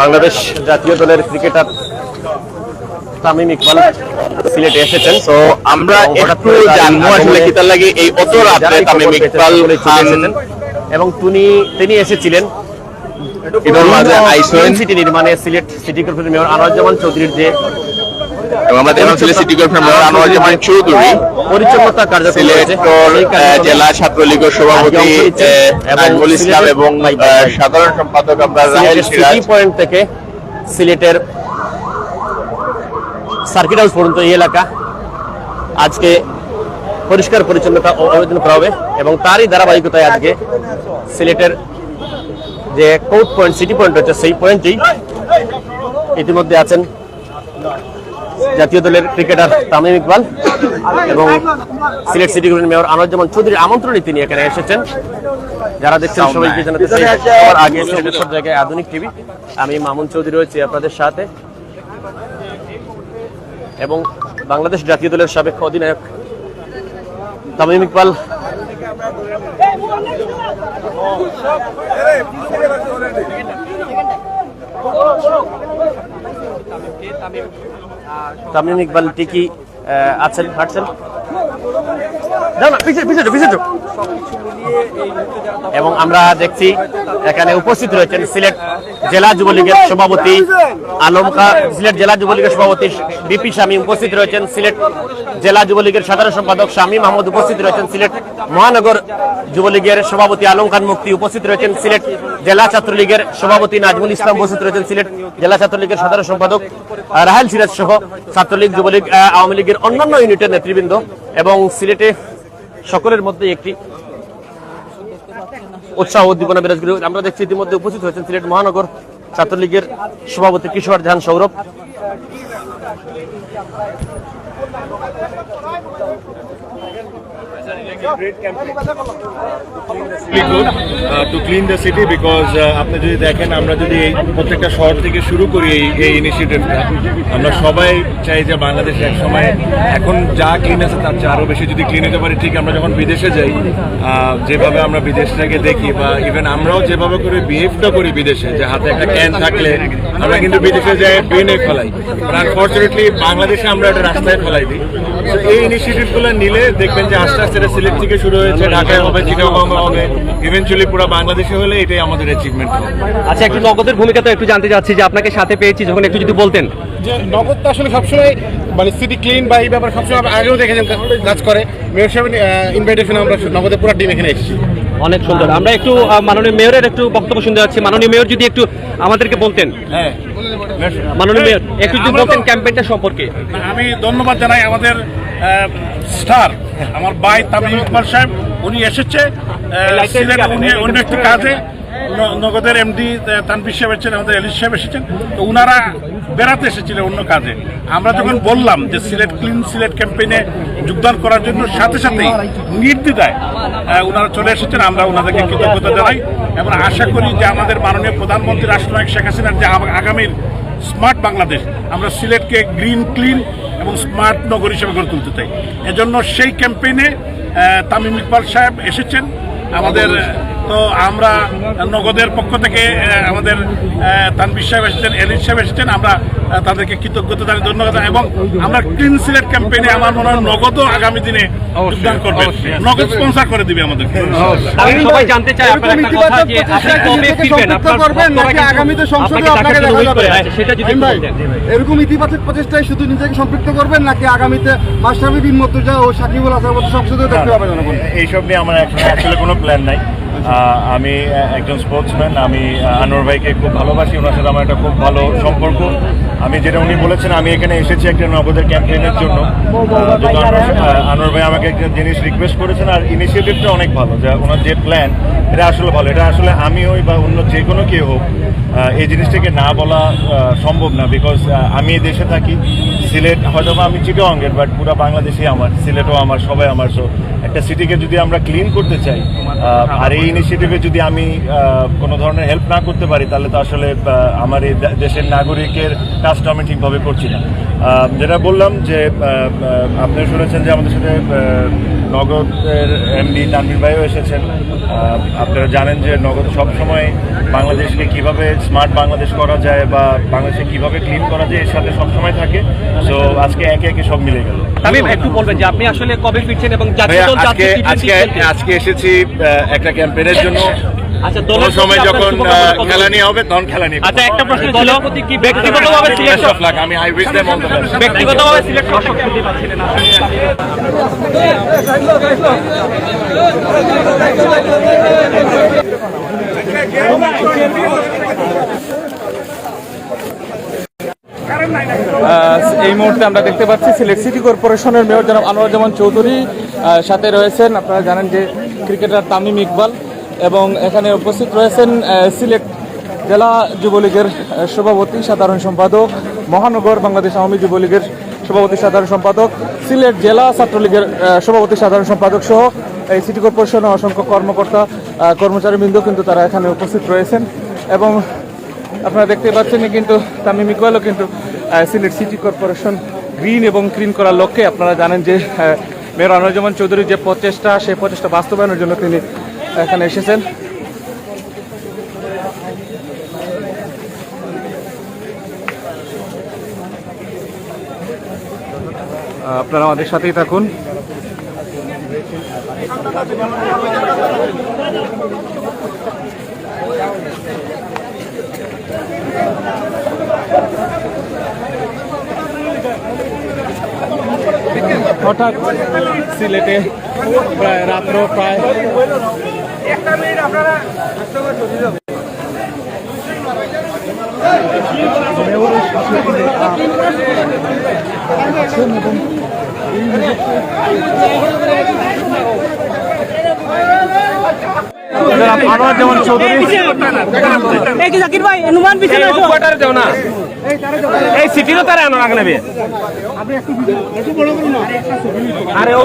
বাংলাদেশ জাতীয় দলের ক্রিকেটার তামিম ইকবাল সিলেটে এসেছেন তো আমরা একটু জানব আসলে কি তার লাগে এই অত রাত্রে তামিম ইকবাল এসেছেন। এবং তিনি তিনি এসেছিলেন মাঝে আইসোয়েন। সিটি নির্মাণে Sylhet city corporation mayor Anwaruzzaman চৌধুরীর যে এবং সিটি কর্পোরেশন আনোয়ার জামান চৌধুরী। পরিচ্ছন্নতা কার্যক্রম জেলা সভাপতি নাজমুল ইসলাম এবং। সাধারণ সম্পাদক আমরা রাহেল সিটি পয়েন্ট থেকে সিলেটের সার্কিট হাউস পর্যন্ত এই এলাকা। আজকে পরিষ্কার পরিচ্ছন্নতা আবেদন করা হবে এবং তারই ধারাবাহিকতায় আজকে সিলেটের যে কোর্ট পয়েন্ট সিটি পয়েন্ট রয়েছে সেই পয়েন্টেই ইতিমধ্যে আছেন জাতীয় দলের ক্রিকেটার তামিম ইকবাল এবং Sylhet city corporation mayor Anwaruzzaman চৌধুরীর আমন্ত্রণে তিনি এখানে এসেছেন। যারা দেখছেন সবাইকে জানাতে চাই সবার আগে সিলেটের সব জায়গায় আধুনিক টিভি। আমি মামুন চৌধুরী রয়েছি আপনাদের সাথে। এবং বাংলাদেশ জাতীয় দলের সাবেক অধিনায়ক তামিম ইকবাল। তামিম ইকবাল টিকি আছেন হাঁটছেন। এবং আমরা দেখছি এখানে উপস্থিত রয়েছেন সিলেট জেলা যুবলীগের সভাপতি আলম খা সিলেট জেলা যুবলীগের সভাপতি বিপি স্বামী উপস্থিত রয়েছেন। সিলেট জেলা যুবলীগের সাধারণ সম্পাদক শামী মাহমুদ উপস্থিত রয়েছেন। সিলেট মহানগর যুবলীগের সভাপতি আলম খান মুক্তি উপস্থিত রয়েছেন। সিলেট জেলা ছাত্রলীগের সভাপতি নাজমুল ইসলাম উপস্থিত রয়েছেন। সিলেট জেলা ছাত্রলীগের সাধারণ সম্পাদক রাহেল সিরাজ সহ ছাত্রলীগ, যুবলীগ আওয়ামী লীগের অন্যান্য ইউনিটের নেতৃবৃন্দ এবং সিলেটে সকলের মধ্যে একটি উৎসাহ উদ্দীপনা বিরাজ করি আমরা দেখছি ইতিমধ্যে উপস্থিত হয়েছেন সিলেট মহানগর ছাত্রলীগের সভাপতি Kishore Dhyan Sourav. Clean the city because uh, আপনি যদি দেখেন আমরা যদি এই প্রত্যেকটা শহর থেকে শুরু করি এই এই ইনিশিয়েটিভটা আমরা সবাই চাই যে বাংলাদেশ এক সময় এখন যা ক্লিন আছে তার চেয়ে আরও বেশি যদি ক্লিন হতে পারি ঠিক আমরা যখন বিদেশে যাই যেভাবে আমরা বিদেশটাকে দেখি বা ইভেন আমরাও যেভাবে করে বিহেভটা করি বিদেশে যে হাতে একটা ক্যান থাকলে আমরা কিন্তু বিদেশে যাই ড্রেনে ফেলাই। আনফর্চুনেটলি বাংলাদেশে আমরা একটা রাস্তায় ফেলাই দিই। এই ইনিশিয়েটিভগুলো নিলে দেখবেন যে আস্তে আস্তে সিলেট থেকে শুরু হয়েছে ঢাকায় হবে চিটাগং হবে ইভেনচুয়ালি পুরো বাংলাদেশে হলে এটাই আমাদের অ্যাচিভমেন্ট আচ্ছা একটু নগদের ভূমিকা তো একটু জানতে চাচ্ছি যে আপনাকে সাথে পেয়েছি যখন একটু যদি বলতেন। যে নগদ তো আসলে সবসময় মানে সিটি ক্লিন বা এই ব্যাপারে সবসময় আমরা আগেও দেখেছেন কাজ করে। মেয়র সাহেবের ইনভাইটেশন আমরা নগদের পুরো টিম এখানে এসেছি। অনেক সুন্দর। আমরা একটু মাননীয় মেয়রের একটু বক্তব্য শুনতে যাচ্ছি। মাননীয় মেয়র যদি একটু আমাদেরকে বলতেন। হ্যাঁ। মাননীয় মেয়র একটু যদি বলতেন ক্যাম্পেইনটা সম্পর্কে। আমি ধন্যবাদ জানাই আমাদের স্টার আমার ভাই তামিম ইকবাল সাহেব উনি এসেছে সিলেট উনি অন্য একটি কাজে। নগদের এমডি তানবির সাহেব এসেছেন আমাদের এলিশ সাহেব এসেছেন। তো উনারা বেড়াতে এসেছিলেন অন্য কাজে। আমরা যখন বললাম যে সিলেট ক্লিন সিলেট ক্যাম্পেইনে যোগদান করার জন্য সাথে সাথেই নির্দ্বিধায় আহ, উনারা চলে এসেছেন আমরা ওনাদেরকে কৃতজ্ঞতা জানাই এবং আশা করি যে আমাদের মাননীয় প্রধানমন্ত্রী রাষ্ট্রনায়ক শেখ হাসিনার যে আগ- আগামীর স্মার্ট বাংলাদেশ আমরা সিলেটকে গ্রিন ক্লিন এবং স্মার্ট নগর হিসেবে গড়ে তুলতে চাই। এজন্য সেই ক্যাম্পেইনে তামিম ইকবাল সাহেব এসেছেন আমাদের তো আমরা নগদের পক্ষ থেকে আমাদের তানবির সাহেব এসেছেন এলিস সাহেব এসেছেন। আমরা তাদেরকে কৃতজ্ঞতা জানাই ধন্যবাদ এবং আমরা ক্লিন সিলেট ক্যাম্পেইনে আমার মনে হয় নগদও আগামী দিনে যোগদান করবে। নগদ স্পন্সর করে দিবে আমাদের। সবাই জানতে চাই আপনার একটা কথা যে আপনি কবে ফিরবেন? আপনার করবেন? নাকি আগামীতে সংসদে আপনাকে দেখা যাবে? সেটা যদি। এরকম ইতিবাচক প্রচেষ্টায় শুধু নিজেকে সম্পৃক্ত করবেন নাকি আগামীতে মাস্টারবি বিন মর্তুজা ও সাকিবুল হাসান মতো সংসদে দেখতে পাবে জনগণ এইসব নিয়ে আমার অ্যাকচুয়ালি কোনো প্ল্যান নাই। আমি একজন স্পোর্টসম্যান আমি আনোয়ার ভাইকে খুব ভালোবাসি ওনার সাথে আমার একটা খুব ভালো সম্পর্ক। আমি যেটা উনি বলেছেন আমি এখানে এসেছি একটা নগদের ক্যাম্পেইনের জন্য। আহ, আনোয়ার ভাই আমাকে একটা জিনিস রিকোয়েস্ট করেছেন আর ইনিশিয়েটিভটা অনেক ভালো যে ওনার যে প্ল্যান এটা আসলে ভালো। এটা আসলে আমি হই বা অন্য যে কোনো কেউ হোক এই জিনিসটাকে না বলা সম্ভব না বিকজ আমি দেশে থাকি সিলেট হয়তো বা আমি চিটোয়াঙ্গের বাট পুরো বাংলাদেশই আমার, সিলেটও আমার, সবাই আমার। সো একটা সিটিকে যদি আমরা ক্লিন করতে চাই আর এই ইনিশিয়েটিভে যদি আমি কোনো ধরনের হেল্প না করতে পারি, তাহলে তো আসলে আমার এই দেশের নাগরিকের কাজটা আমি ঠিকভাবে করছি না। যেটা বললাম যে আপনি শুনেছেন যে আমাদের সাথে নগদের এমডি তানভীর ভাইও এসেছেন। আপনারা জানেন যে নগদ সবসময় বাংলাদেশকে কীভাবে স্মার্ট বাংলাদেশ করা যায় বা বাংলাদেশে কীভাবে ক্লিন করা যায় এর সাথে সবসময় থাকে। সো আজকে একে একে সব মিলে গেল। আমি একটু বলবেন যে আপনি আসলে কবে ফিরছেন এবং আজকে আজকে এসেছি একটা ক্যাম্পেনের জন্য। আচ্ছা দলের সময় যখন আপনার আহ, শুভকামনা কত? খেলা নিয়ে হবে তখন খেলা নিয়ে আচ্ছা একটা প্রশ্ন ছিল কি ব্যক্তিগতভাবে সিলেক্ট Best of আমি I wish them all the best ব্যক্তিগতভাবে সিলেক্ট দর্শক শুনতে পাচ্ছিলেন এই মুহূর্তে আমরা দেখতে পাচ্ছি সিলেট সিটি কর্পোরেশনের মেয়র জনাব আনোয়ার জামান চৌধুরী আহ, সাথে রয়েছেন আপনারা জানেন যে ক্রিকেটার তামিম ইকবাল। এবং এখানে উপস্থিত রয়েছেন সিলেট জেলা যুবলীগের সভাপতি, সাধারণ সম্পাদক, মহানগর বাংলাদেশ আওয়ামী যুবলীগের সভাপতি, সাধারণ সম্পাদক, সিলেট জেলা ছাত্রলীগের সভাপতি, সাধারণ সম্পাদক সহ এই সিটি কর্পোরেশনের অসংখ্য কর্মকর্তা কর্মচারীবৃন্দ কিন্তু তারা এখানে উপস্থিত রয়েছেন। এবং আপনারা দেখতে পাচ্ছেন কিন্তু তামিম ইকবালও কিন্তু সিলেট সিটি কর্পোরেশন গ্রিন এবং ক্লিন করার লক্ষ্যে আপনারা জানেন যে মেয়র আনোয়ারুজ্জামান চৌধুরীর যে প্রচেষ্টা, সেই প্রচেষ্টা বাস্তবায়নের জন্য তিনি এখানে এসেছেন। আপনারা আমাদের সাথেই থাকুন। হঠাৎ সিলেটে প্রায় রাত্র প্রায় আনোয়ার যেমন চৌধুরী জাকির ভাই নুমান পিছনে আসো এই সিটিরও তারা আনো রাখলে আরে ও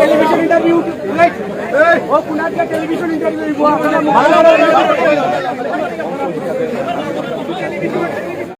টেলিভিশন ইন্টারভিউ ও টেলিভিশন ইন্টারভিউ